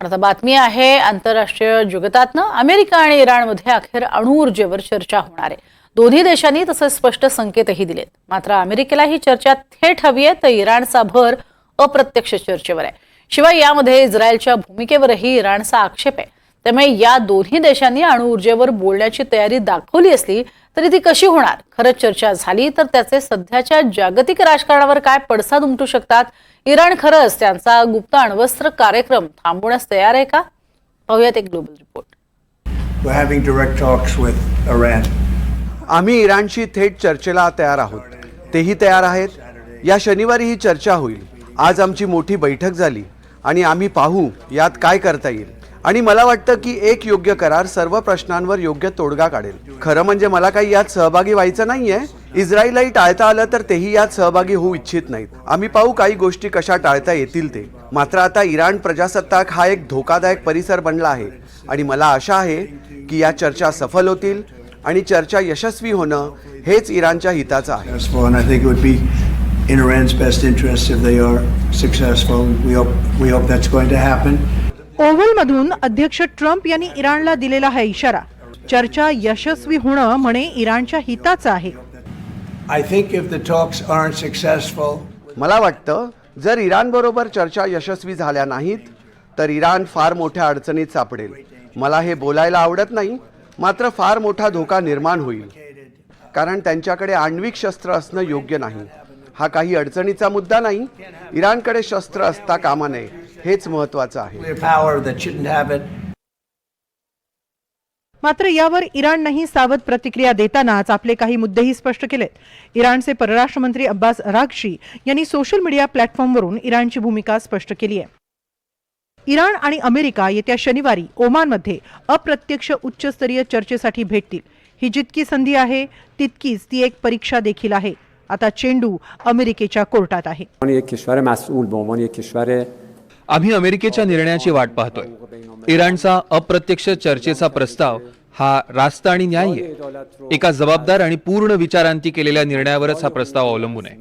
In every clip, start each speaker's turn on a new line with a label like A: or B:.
A: आता बातमी आहे आंतरराष्ट्रीय जगतातनं अमेरिका आणि इराणमध्ये अखेर अणुऊर्जेवर चर्चा होणार आहे. दोन्ही देशांनी तसे स्पष्ट संकेतही दिलेत. मात्र अमेरिकेला ही चर्चा थेट हवी आहे तर इराणचा भर अप्रत्यक्ष चर्चेवर आहे. शिवाय यामध्ये इस्रायलच्या भूमिकेवरही इराणचा आक्षेप आहे. त्यामुळे या दोन्ही देशांनी अणुऊर्जेवर बोलण्याची तयारी दाखवली असली तरी ती कशी होणार? खरंच चर्चा झाली तर त्याचे सध्याच्या जागतिक राजकारणावर काय पडसाद उमटू शकतात? इराण खरंच त्यांचा गुप्त अण्वस्त्र कार्यक्रम थांबवण्यास तयार आहे का? पाहूयात एक ग्लोबल रिपोर्ट.
B: आम्ही इराणशी थेट चर्चेला तयार आहोत. तेही तयार आहेत. या शनिवारी ही चर्चा होईल. आज आमची मोठी बैठक झाली आणि आम्ही पाहू यात काय करता येईल. आणि मला वाटतं की एक योग्य करार सर्व प्रश्नांवर योग्य तोडगा काढेल. खरं म्हणजे मला काही यात सहभागी व्हायचं नाहीये. इस्रायलही टाळता आलं तर तेही यात सहभागी होऊ इच्छित नाहीत. आम्ही पाहू काही गोष्टी कशा टाळता येतील ते. मात्र आता इराण प्रजासत्ताक हा एक धोकादायक परिसर बनला आहे. आणि मला आशा आहे की या चर्चा सफल होतील आणि चर्चा यशस्वी होणं हेच इराणच्या हिताचं आहे.
C: ओव्हलमधून अध्यक्ष ट्रम्प यांनी इराणला दिलेला हा इशारा. चर्चा यशस्वी होणं म्हणे इराणच्या हिताचं आहे.
B: मला वाटतं जर इराणबरोबर चर्चा यशस्वी झाल्या नाहीत तर इराण फार मोठ्या अडचणीत सापडेल. मला हे बोलायला आवडत नाही मात्र फार मोठा धोका निर्माण होईल. कारण त्यांच्याकडे आण्विक शस्त्र असणं योग्य नाही. हा काही अडचणीचा मुद्दा नाही. इराणकडे शस्त्र असता कामा नये. हेच महत्वाचं आहे.
C: मात्र यावर इराणनेही सावध प्रतिक्रिया देतानाच आपले काही मुद्देही स्पष्ट केलेत इराणचे परराष्ट्र मंत्री अब्बास अरागशी यांनी सोशल मीडिया प्लॅटफॉर्मवरून इराणची भूमिका स्पष्ट केली आहे इराण आणि अमेरिका येत्या शनिवारी ओमानमध्ये अप्रत्यक्ष उच्चस्तरीय चर्चेसाठी भेटतील ही जितकी संधी आहे तितकीच ती एक परीक्षा देखील आहे आता चेंडू अमेरिकेच्या कोर्टात आहे
D: आम्ही अमेरिकेच्या निर्णयाची वाट पाहतोय. इराणचा अप्रत्यक्ष चर्चेचा प्रस्ताव हा रास्त आणि न्याय एका जबाबदार आणि पूर्ण विचारांती केलेल्या निर्णयावरच हा प्रस्ताव अवलंबून आहे.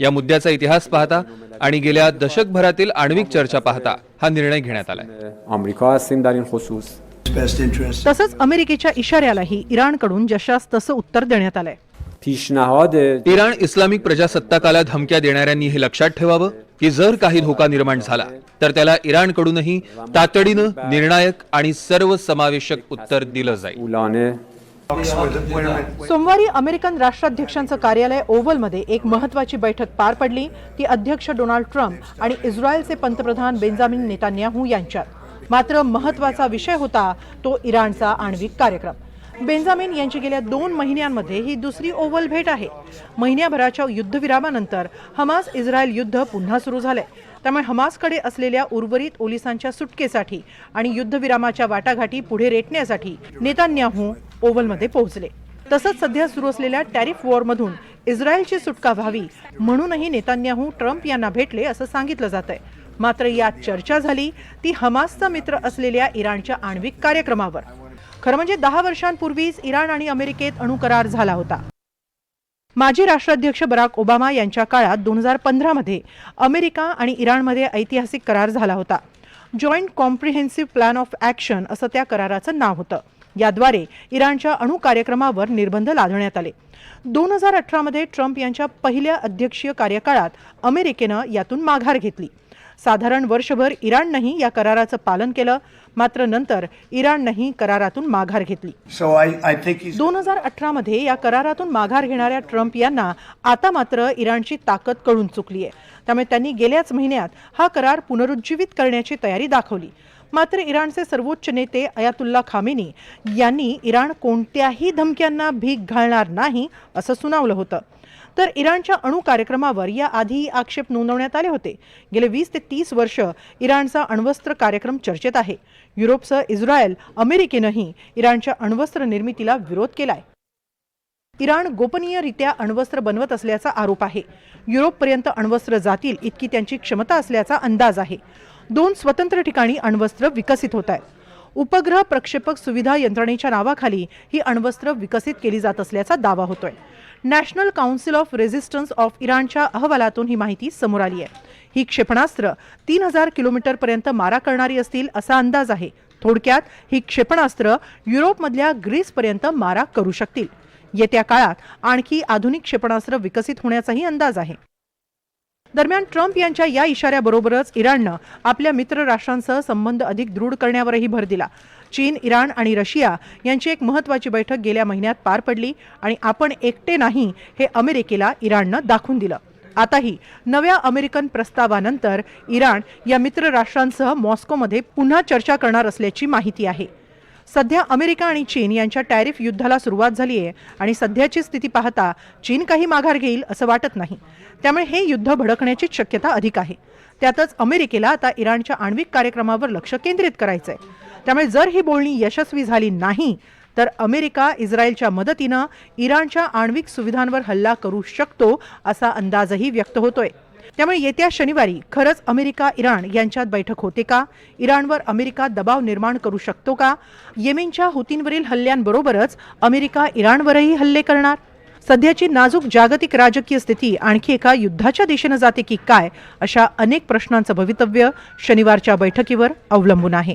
D: या मुद्द्याचा इतिहास पाहता आणि गेल्या दशकभरातील आण्विक चर्चा पाहता हा निर्णय घेण्यात आलाय.
C: तसंच अमेरिकेच्या इशाऱ्यालाही इराणकडून जशास तसं उत्तर देण्यात आलंय.
D: इराण इस्लामिक प्रजासत्ताकाला धमक्या देणाऱ्यांनी हे लक्षात ठेवावं की जर काही धोका निर्माण झाला तर त्याला इराणकडूनही तातडीनं निर्णायक आणि सर्व समावेशक उत्तर दिलं जाईल.
C: सोमवारी अमेरिकन राष्ट्राध्यक्षांचं कार्यालय ओव्हलमध्ये एक महत्वाची बैठक पार पडली ती अध्यक्ष डोनाल्ड ट्रम्प आणि इस्रायलचे पंतप्रधान बेंजामिन नेतान्याहू यांच्यात. मात्र महत्त्वाचा विषय होता तो इराणचा आण्विक कार्यक्रम. बेंजामिन यांची गेल्या दोन महिन्यांमध्ये ही दुसरी ओव्हल भेट आहे. महिन्याभराच्या युद्धविरामानंतर हमास इस्रायल युद्ध पुन्हा सुरू झालंय. त्यामुळे हमासकडे असलेल्या उर्वरित ओलिसांच्या सुटकेसाठी आणि युद्धविरामाच्या वाटाघाटी पुढे रेटण्यासाठी नेतान्याहू ओव्हलमध्ये पोहोचले. तसंच सध्या सुरू असलेल्या टॅरिफ वॉरमधून इस्रायलची सुटका व्हावी म्हणूनही नेतान्याहू ट्रम्प यांना भेटले असं सांगितलं जात आहे मात्र यात चर्चा झाली ती हमासचा मित्र असलेल्या इराणच्या आण्विक कार्यक्रमावर. खरं म्हणजे दहा वर्षांपूर्वीच इराण आणि अमेरिकेत अणुकरार झाला होता. माजी राष्ट्राध्यक्ष बराक ओबामा यांच्या काळात दोन हजार पंधरामध्ये अमेरिका आणि इराणमध्ये ऐतिहासिक करार झाला होता. Joint comprehensive plan of action असं त्या कराराचं नाव होतं. याद्वारे इराणच्या अणु कार्यक्रमावर निर्बंध लादण्यात आले. दोन हजार अठरामध्ये ट्रम्प यांच्या पहिल्या अध्यक्षीय कार्यकाळात अमेरिकेनं यातून माघार घेतली. साधारण वर्षभर इराणनंही या कराराचं पालन केलं. मात्र नंतर इराणनंही करारातून माघार घेतली.
E: So
C: दोन हजार अठरामध्ये या करारातून माघार घेणाऱ्या ट्रम्प यांना आता मात्र इराणची ताकद कळून चुकली आहे. त्यामुळे त्यांनी गेल्याच महिन्यात हा करार पुनरुज्जीवित करण्याची तयारी दाखवली. मात्र इराणचे सर्वोच्च नेते अयातुल्ला खामेनी यांनी इराण कोणत्याही धमक्यांना भीक घालणार नाही असं सुनावलं होतं. तर इराणच्या अणु कार्यक्रमावर या आक्षेप नोंदवण्यात आले होते. गेले वीस ते तीस वर्ष इराणचा अण्वस्त्र कार्यक्रम चर्चेत आहे. युरोपसह इस्रायल अमेरिकेनंही इराणच्या अण्वस्त्र निर्मितीला विरोध केलाय. इराण गोपनीयरित्या अण्वस्त्र बनवत असल्याचा आरोप आहे. युरोपपर्यंत अण्वस्त्र जातील इतकी त्यांची क्षमता असल्याचा अंदाज आहे. दोन स्वतंत्र ठिकाणी अण्वस्त्र विकसित होत आहेत. उपग्रह प्रक्षेपक सुविधा यंत्रणेच्या नावाखाली ही अण्वस्त्र विकसित केली जात असल्याचा दावा होतोय. National council of resistance of इराणच्या अहवालातून ही माहिती समोर आली आहे. ही क्षेपणास्त्र तीन हजार किलोमीटरपर्यंत मारा करणारी असतील असा अंदाज आहे. थोडक्यात ही क्षेपणास्त्र युरोपमधल्या ग्रीसपर्यंत मारा करू शकतील. येत्या काळात आणखी आधुनिक क्षेपणास्त्र विकसित होण्याचाही अंदाज आहे. दरम्यान ट्रम्प यांच्या या इशाऱ्याबरोबरच इराणनं आपल्या मित्र राष्ट्रांसह संबंध अधिक दृढ करण्यावरही भर दिला. चीन इराण आणि रशिया यांची एक महत्वाची बैठक गेल्या महिन्यात पार पडली आणि आपण एकटे नाही हे अमेरिकेला इराणनं दाखवून दिलं. आताही नव्या अमेरिकन प्रस्तावानंतर इराण या मित्र राष्ट्रांसह मॉस्कोमध्ये पुन्हा चर्चा करणार असल्याची माहिती आहे. सध्या अमेरिका आणि चीन यांच्या टॅरिफ युद्धाला सुरुवात झाली आहे आणि सध्याची स्थिती पाहता चीन काही माघार घेईल असं वाटत नाही. त्यामुळे हे युद्ध भडकण्याची शक्यता अधिक आहे. त्यातच अमेरिकेला आता इराणच्या आण्विक कार्यक्रमावर लक्ष केंद्रित करायचं आहे त्यामुळे जर ही बोलणी यशस्वी झाली नाही तर अमेरिका इस्रायलच्या मदतीनं इराणच्या आण्विक सुविधांवर हल्ला करू शकतो असा अंदाजही व्यक्त होतोय. त्यामुळे येत्या शनिवारी खरंच अमेरिका इराण यांच्यात बैठक होते का? इराणवर अमेरिका दबाव निर्माण करू शकतो का? येमेनच्या हुतींवरील हल्ल्यांबरोबरच अमेरिका इराणवरही हल्ले करणार? सध्याची नाजूक जागतिक राजकीय स्थिती आणखी एका युद्धाच्या दिशेनं जाते की काय अशा अनेक प्रश्नांचं भवितव्य शनिवारच्या बैठकीवर अवलंबून आहे.